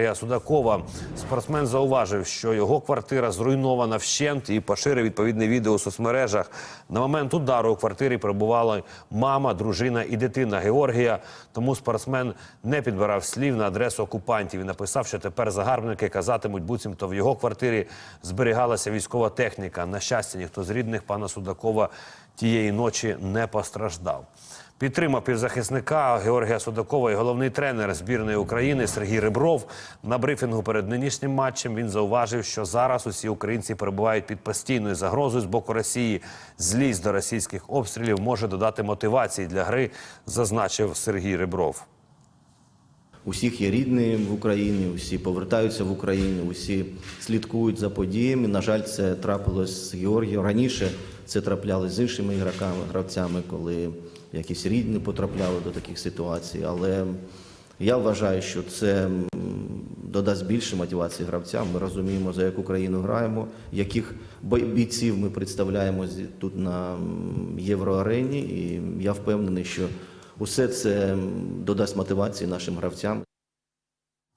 Георгія Судакова спортсмен зауважив, що його квартира зруйнована вщент і поширив відповідне відео у соцмережах. На момент удару у квартирі перебували мама, дружина і дитина Георгія. Тому спортсмен не підбирав слів на адресу окупантів і написав, що тепер загарбники казатимуть, буцімто в його квартирі зберігалася військова техніка. На щастя, ніхто з рідних пана Судакова тієї ночі не постраждав. Підтримав півзахисника Георгія Судакова і головний тренер збірної України Сергій Ребров. На брифінгу перед нинішнім матчем він зауважив, що зараз усі українці перебувають під постійною загрозою з боку Росії. Злість до російських обстрілів може додати мотивації для гри, зазначив Сергій Ребров. Усіх є рідні в Україні, усі повертаються в Україну, усі слідкують за подіями. На жаль, це трапилось з Георгієм. Раніше це траплялось з іншими ігроками, гравцями, коли якісь рідні потрапляли до таких ситуацій. Але я вважаю, що це додасть більше мотивації гравцям. Ми розуміємо, за яку країну граємо, яких бійців ми представляємо тут на євроарені. І я впевнений, що усе це додасть мотивації нашим гравцям.